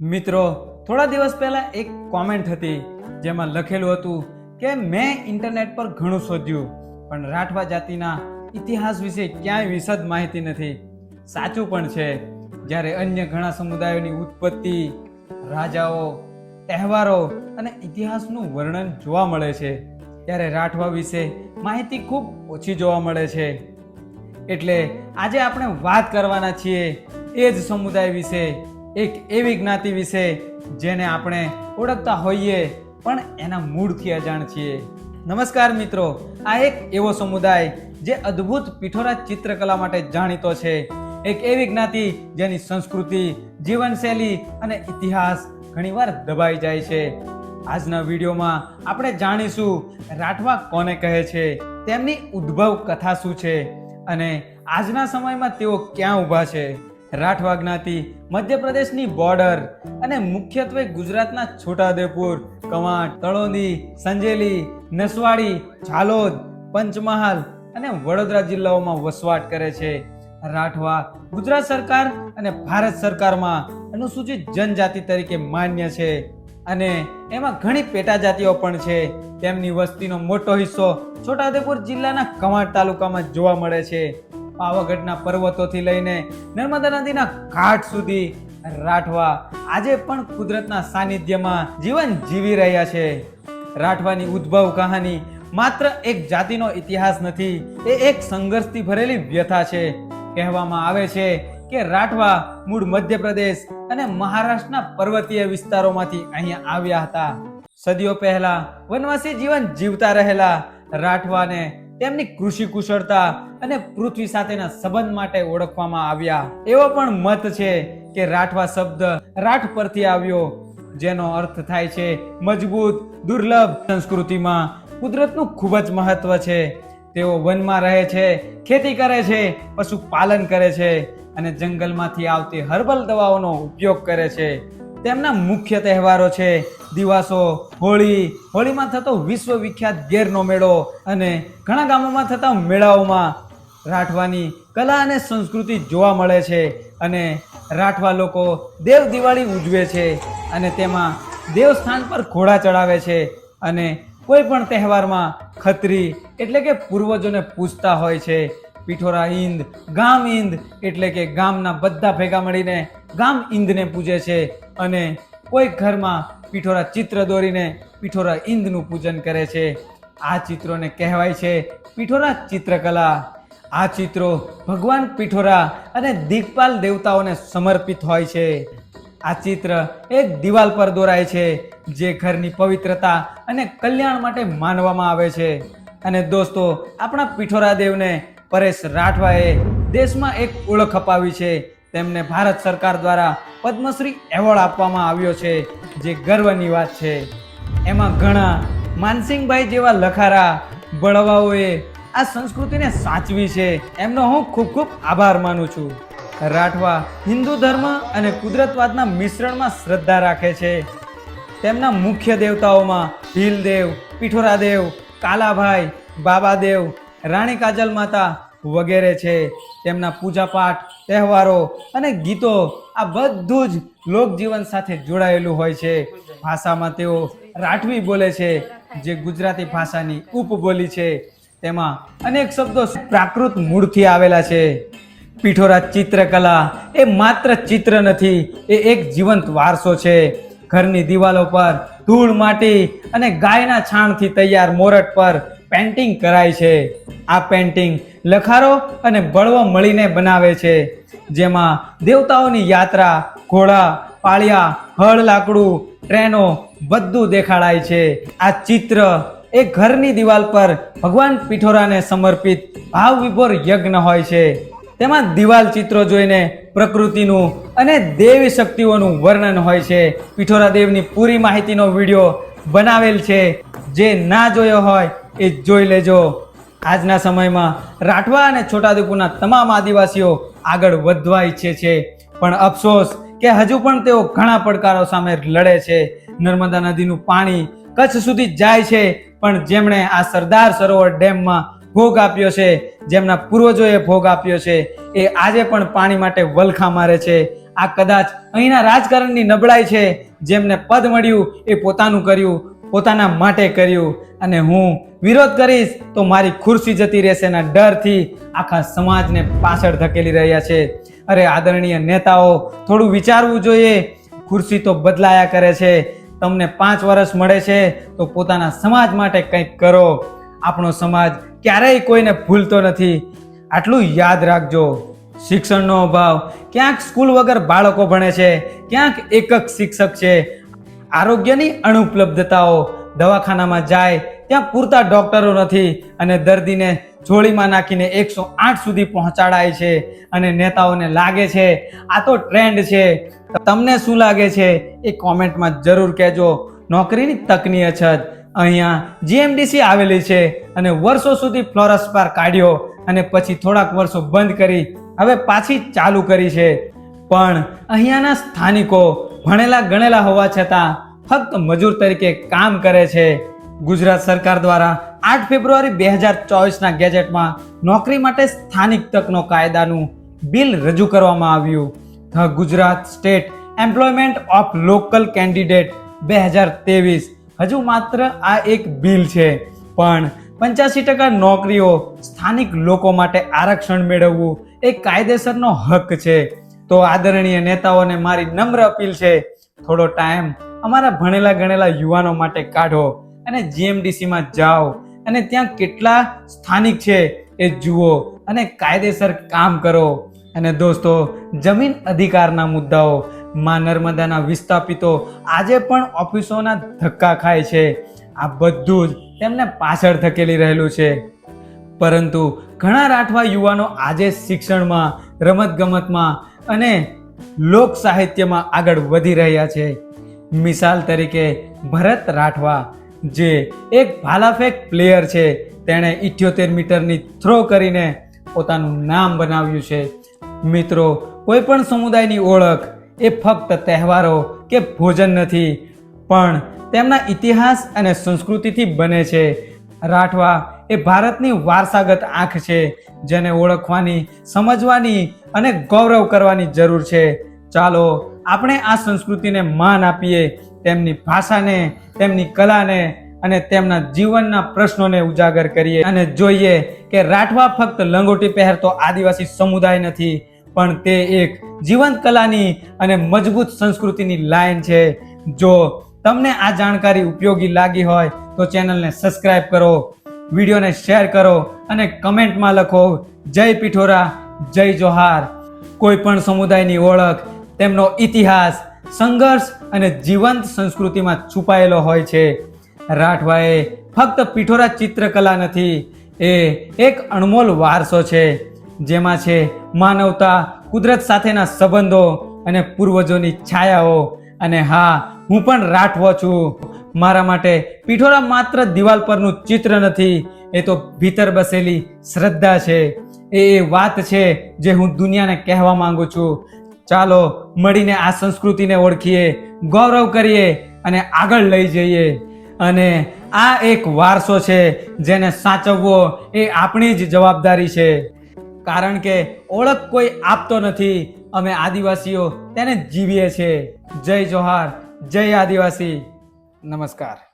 મિત્રો, થોડા દિવસ પહેલા એક કોમેન્ટ હતી, જેમાં લખેલું હતું કે, મેં ઇન્ટરનેટ પર ઘણું શોધ્યું, પણ રાઠવા જાતિના ઇતિહાસ વિશે ક્યાંય વિશદ માહિતી નથી. સાચું પણ છે, જ્યારે અન્ય ઘણા સમુદાયોની ઉત્પત્તિ, રાજાઓ, તહેવારો અને ઇતિહાસનું વર્ણન જોવા મળે છે, ત્યારે રાઠવા વિશે માહિતી ખૂબ ઓછી જોવા મળે છે. એટલે આજે આપણે વાત કરવાના છીએ એ જ સમુદાય વિશે એક એવી જ્ઞાતિ વિશે જેને આપણે ઓળખતા હોઈએ પણ એના મૂળથી અજાણ છીએ. નમસ્કાર મિત્રો, આ એક એવો સમુદાય જે અદ્ભુત પિઠોરા ચિત્રકલા માટે જાણીતો છે. એક એવી જ્ઞાતિ જેની સંસ્કૃતિ, જીવનશૈલી અને ઇતિહાસ ઘણીવાર દબાઈ જાય છે. આજના વિડીયોમાં આપણે જાણીશું, રાઠવા કોને કહે છે, તેમની ઉદ્ભવ કથા શું છે અને આજના સમયમાં તેઓ ક્યાં ઊભા છે. રાઠવા જ્ઞાતિ, મધ્યપ્રદેશની બોર્ડર અને મુખ્યત્વે ગુજરાતના છોટાઉદેપુર, કવાંટ, તળોદી, સંજેલી, નસવાડી, ઝાલોદ, પંચમહાલ અને વડોદરા જિલ્લાઓમાં વસવાટ કરે છે. રાઠવા ગુજરાત સરકાર અને ભારત સરકારમાં અનુસૂચિત જનજાતિ તરીકે માન્ય છે અને એમાં ઘણી પેટા જાતિઓ પણ છે. તેમની વસ્તીનો મોટો હિસ્સો છોટાઉદેપુર જિલ્લાના કવાંટ તાલુકામાં જોવા મળે છે. પાવાગઢના પર્વતોથી લઈને નર્મદા નદીના ઘાટ સુધી રાઠવા આજે પણ કુદરતના સાનિધ્યમાં જીવન જીવી રહ્યા છે. રાઠવાની ઉદ્ભવ કહાની માત્ર એક જાતિનો ઇતિહાસ નથી, એ એક સંઘર્ષથી ભરેલી વ્યથા છે. કહેવામાં આવે છે કે રાઠવા મૂળ મધ્યપ્રદેશ અને મહારાષ્ટ્રના પર્વતીય વિસ્તારોમાંથી અહીંયા આવ્યા હતા. સદીઓ પહેલા વનવાસી જીવન જીવતા રહેલા રાઠવાને તેમની કૃષિ કુશળતા અને પૃથ્વી સાથેના સંબંધ માટે ઓળખવામાં આવ્યા. એવો પણ મત છે કે રાઠવા શબ્દ રાઠ પરથી આવ્યો, જેનો અર્થ થાય છે મજબૂત, દુર્લભ સંસ્કૃતિમાં. કુદરતનું ખૂબ જ મહત્વ છે. તેઓ વનમાં રહે છે, ખેતી કરે છે, પશુપાલન કરે છે અને જંગલમાંથી આવતી હર્બલ દવાઓનો ઉપયોગ કરે છે. તેમના મુખ્ય તહેવારો છે. દિવાસો, હોળી, હોળીમાં થતો વિશ્વ વિખ્યાત ગેરનો મેળો અને ઘણા ગામોમાં થતા મેળાઓમાં રાઠવાની કલા અને સંસ્કૃતિ જોવા મળે છે અને રાઠવા લોકો દેવ દિવાળી ઉજવે છે અને તેમાં દેવસ્થાન પર ઘોડા ચડાવે છે અને કોઈ પણ તહેવારમાં ખત્રી એટલે કે પૂર્વજોને પૂજતા હોય છે. પીઠોરા ઈંદ, ગામ ઈંદ એટલે કે ગામના બધા ભેગા મળીને ગામ ઈંદને પૂજે છે. અને કોઈ ઘરમાં પીઠોરા ચિત્ર દોરીને પીઠોરા ઈંદનું પૂજન કરે છે. આ ચિત્રોને કહેવાય છે પીઠોરા ચિત્રકલા. આ ચિત્રો ભગવાન પીઠોરા અને દીપપાલ દેવતાઓને સમર્પિત હોય છે. આ ચિત્ર એક દિવાલ પર દોરાય છે જે ઘરની પવિત્રતા અને કલ્યાણ માટે માનવામાં આવે છે. અને દોસ્તો, આપણા પીઠોરા દેવને પરેશ રાઠવાએ દેશમાં એક ઓળખ અપાવી છે. તેમને ભારત સરકાર દ્વારા પદ્મશ્રી એવોર્ડ આપવામાં આવ્યો છે, જે ગર્વની વાત છે. એમાં ઘણા માનસિંહભાઈ જેવા લખારા, બળવાઓએ આ સંસ્કૃતિને સાચવી છે. એમનો હું ખૂબ ખૂબ આભાર માનું છું. રાઠવા હિન્દુ ધર્મ અને કુદરતવાદના મિશ્રણમાં શ્રદ્ધા રાખે છે. તેમના મુખ્ય દેવતાઓમાં ભીલદેવ, પીઠોરાદેવ, કાલાભાઈ, બાબાદેવ, રાણી કાજલ માતા વગેરે છે. તેમના પૂજાપાઠ, તહેવારો અને ગીતો આ બધું જ લોકજીવન સાથે જોડાયેલું હોય છે. ભાષામાં તેઓ રાઠવી બોલે છે, જે ગુજરાતી ભાષાની ઉપબોલી છે. તેમાં અનેક શબ્દો પ્રાકૃત મૂળથી આવેલા છે. પીઠોરા ચિત્રકલા એ માત્ર ચિત્ર નથી, એ એક જીવંત વારસો છે. ઘરની દિવાલો પર ધૂળ માટી અને ગાયના છાણથી તૈયાર મોરટ પર પેન્ટિંગ કરાય છે. આ પેન્ટિંગ લખારો અને બળવો મળીને બનાવે છે. જેમાં દેવતાઓની યાત્રા, ઘોડા, પાળિયા, હળ, લાકડું, ટ્રેનો બધું દેખાડાય છે. આ ચિત્ર એ ઘરની દિવાલ પર ભગવાન પિઠોરાને સમર્પિત ભાવ વિભોર યજ્ઞ હોય છે. તેમાં દિવાલ ચિત્રો જોઈને પ્રકૃતિનું અને દેવી શક્તિઓનું વર્ણન હોય છે. પિઠોરા દેવની પૂરી માહિતીનો વીડિયો બનાવેલ છે. જે ના જોયો હોય એ જોઈ લેજો. આજના સમયમાં રાઠવા અને છોટાઉદેપુરના તમામ આદિવાસીઓ આગળ વધવા ઈચ્છે છે. પણ અફસોસ કે હજુ પણ તેઓ ઘણા પડકારો સામે લડે છે. નર્મદા નદીનું પાણી કચ્છ સુધી જાય છે, પણ જેમણે આ સરદાર સરોવર ડેમમાં ભોગ આપ્યો છે, જેમના પૂર્વજોએ ભોગ આપ્યો છે, એ આજે પણ પાણી માટે વલખા મારે છે. આ કદાચ અહીંના રાજકારણની નબળાઈ છે. જેમને પદ મળ્યું એ પોતાનું કર્યું. પોતાના માટે કર્યું અને હું વિરોધ કરીશ તો મારી ખુરશી જતી રહેશે એના ડરથી આખા સમાજને પાછળ ધકેલી રહ્યા છે. અરે આદરણીય નેતાઓ, થોડું વિચારવું જોઈએ. ખુરશી તો બદલાયા કરે છે. તમને પાંચ વર્ષ મળે છે તો પોતાના સમાજ માટે કંઈક કરો. આપણો સમાજ ક્યારેય કોઈને ભૂલતો નથી. આટલું યાદ રાખજો. શિક્ષણનો અભાવ. ક્યાંક સ્કૂલ વગર બાળકો ભણે છે. ક્યાંક એકક શિક્ષક છે. આરોગ્યની અનુપલબ્ધતાઓ દવાખાનામાં જાય, ત્યાં પૂરતા ડોક્ટરો નથી અને દર્દીને જોડીમાં નાખીને એકસો આઠ સુધી પહોંચાડાય છે અને નેતાઓને લાગે છે, આ તો ટ્રેન્ડ છે. તમને શું લાગે છે? એ કોમેન્ટમાં જરૂર કહેજો. નોકરીની તકની અછત. અહીંયા જીએમડીસી આવેલી છે અને વર્ષો સુધી ફ્લોરસ પાર કાઢ્યો અને પછી થોડાક વર્ષો બંધ કરી, હવે પાછી ચાલુ કરી છે. પણ અહીંયાના સ્થાનિકો ભણેલા ગણેલા હોવા છતાં ફક્ત મજૂર તરીકે કામ કરે છે. ગુજરાત સરકાર દ્વારા આઠ ફેબ્રુઆરી બે હજાર ચોવીસના ગેજેટમાં નોકરી માટે સ્થાનિક તકનો કાયદાનું બિલ રજૂ કરવામાં આવ્યું. The Gujarat state employment of local candidate બે હજાર ત્રેવીસ. હજુ માત્ર આ એક બિલ છે. પણ પંચ્યાસી ટકા નોકરીઓ સ્થાનિક લોકો માટે આરક્ષણ મેળવવું એ કાયદેસરનો હક છે. તો આદરણીય નેતાઓને મારી નમ્ર અપીલ છે, થોડો ટાઈમ અમારા ભણેલા ગણેલા યુવાનો માટે કાઢો અને જીએમડીસીમાં જાઓ અને ત્યાં કેટલા સ્થાનિક છે એ જુઓ અને કાયદેસર કામ કરો. અને દોસ્તો, જમીન અધિકારના મુદ્દાઓ, માં નર્મદાના વિસ્થાપિતો આજે પણ ઓફિસોના ધક્કા ખાય છે. આ બધું જ તેમને પાછળ ધકેલી રહેલું છે. પરંતુ ઘણા રાઠવા યુવાનો આજે શિક્ષણમાં, રમતગમતમાં અને લોક સાહિત્યમાં આગળ વધી રહ્યા છે. મિસાલ તરીકે ભરત રાઠવા, જે એક ભાલાફેક પ્લેયર છે, તેણે ઇઠ્યોતેર મીટરની થ્રો કરીને પોતાનું નામ બનાવ્યું છે. મિત્રો, કોઈ પણ સમુદાયની ઓળખ એ ફક્ત તહેવારો કે ભોજન નથી, પણ તેમના ઇતિહાસ અને સંસ્કૃતિથી બને છે. રાઠવા એ ભારતની વારસાગત આંખ છે, જેને ઓળખવાની, સમજવાની અને ગૌરવ કરવાની જરૂર છે. ચાલો આપણે આ સંસ્કૃતિને માન આપીએ, તેમની ભાષાને, તેમની કલાને અને તેમના જીવનના પ્રશ્નોને ઉજાગર કરીએ અને જોઈએ કે રાઠવા ફક્ત લંગોટી પહેરતો આદિવાસી સમુદાય નથી, પણ તે એક જીવંત કલાની અને મજબૂત સંસ્કૃતિની લાઈન છે. જો તમને આ જાણકારી ઉપયોગી લાગી હોય તો ચેનલને સબસ્ક્રાઇબ કરો, વિડીયોને શેર કરો અને કમેન્ટમાં લખો, જય પિઠોરા, જય જોહાર. કોઈ પણ સમુદાયની ઓળખ, તેમનો ઇતિહાસ, સંઘર્ષ અને જીવંત સંસ્કૃતિમાં છુપાયેલો હોય છે. રાઠવાએ ફક્ત પિઠોરા ચિત્રકલા નથી, એ એક અણમોલ વારસો છે, જેમાં છે માનવતા, કુદરત સાથેના સંબંધો અને પૂર્વજોની છાયાઓ. અને હા, હું પણ રાઠવો છું. મારા માટે પિઠોરા માત્ર દિવાલ પરનું ચિત્ર નથી, એ તો ભીતર બસેલી શ્રદ્ધા છે. એ એ વાત છે જે હું દુનિયાને કહેવા માંગુ છું. ચાલો, મળીને આ સંસ્કૃતિને ઓળખીએ, ગૌરવ કરીએ અને આગળ લઈ જઈએ. અને આ એક વારસો છે જેને સાચવવો એ આપણી જ જવાબદારી છે. કારણ કે ઓળખ કોઈ આપતો નથી અમે આદિવાસીઓ તેને જીવીએ છીએ. જય જોહાર જય આદિવાસી. નમસ્કાર.